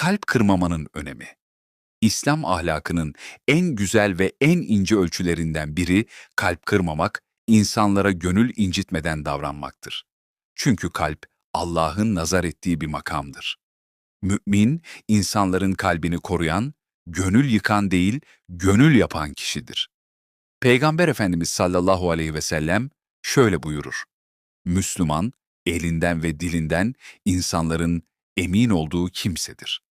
Kalp kırmamanın önemi. İslam ahlakının en güzel ve en ince ölçülerinden biri kalp kırmamak, insanlara gönül incitmeden davranmaktır. Çünkü kalp Allah'ın nazar ettiği bir makamdır. Mümin, insanların kalbini koruyan, gönül yıkan değil, gönül yapan kişidir. Peygamber Efendimiz sallallahu aleyhi ve sellem şöyle buyurur. Müslüman, elinden ve dilinden insanların emin olduğu kimsedir.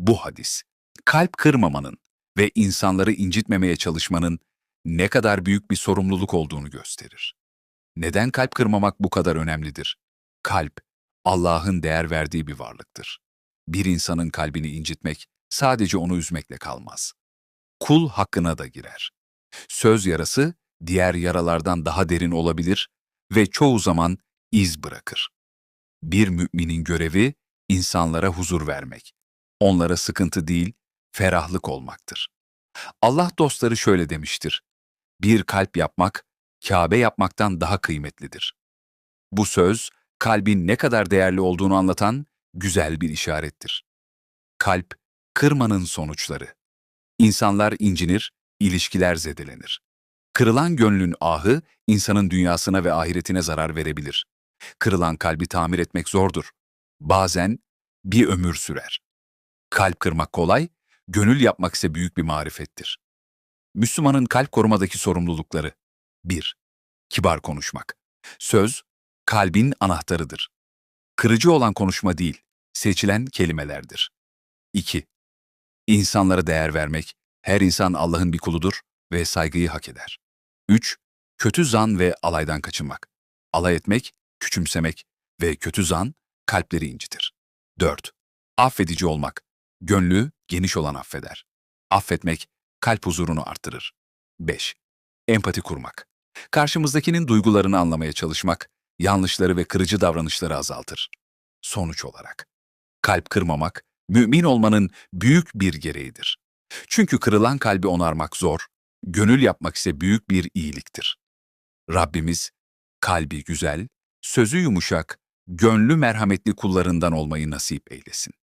Bu hadis, kalp kırmamanın ve insanları incitmemeye çalışmanın ne kadar büyük bir sorumluluk olduğunu gösterir. Neden kalp kırmamak bu kadar önemlidir? Kalp, Allah'ın değer verdiği bir varlıktır. Bir insanın kalbini incitmek sadece onu üzmekle kalmaz. Kul hakkına da girer. Söz yarası diğer yaralardan daha derin olabilir ve çoğu zaman iz bırakır. Bir müminin görevi insanlara huzur vermek. Onlara sıkıntı değil, ferahlık olmaktır. Allah dostları şöyle demiştir. Bir kalp yapmak, Kabe yapmaktan daha kıymetlidir. Bu söz, kalbin ne kadar değerli olduğunu anlatan güzel bir işarettir. Kalp, kırmanın sonuçları. İnsanlar incinir, ilişkiler zedelenir. Kırılan gönlün ahı, insanın dünyasına ve ahiretine zarar verebilir. Kırılan kalbi tamir etmek zordur. Bazen bir ömür sürer. Kalp kırmak kolay, gönül yapmak ise büyük bir marifettir. Müslümanın kalp korumadaki sorumlulukları 1. Kibar konuşmak. Söz, kalbin anahtarıdır. Kırıcı olan konuşma değil, seçilen kelimelerdir. 2. İnsanlara değer vermek. Her insan Allah'ın bir kuludur ve saygıyı hak eder. 3. Kötü zan ve alaydan kaçınmak. Alay etmek, küçümsemek ve kötü zan kalpleri incitir. 4. Affedici olmak. Gönlü geniş olan affeder. Affetmek kalp huzurunu artırır. 5. Empati kurmak. Karşımızdakinin duygularını anlamaya çalışmak, yanlışları ve kırıcı davranışları azaltır. Sonuç olarak, kalp kırmamak, mümin olmanın büyük bir gereğidir. Çünkü kırılan kalbi onarmak zor, gönül yapmak ise büyük bir iyiliktir. Rabbimiz, kalbi güzel, sözü yumuşak, gönlü merhametli kullarından olmayı nasip eylesin.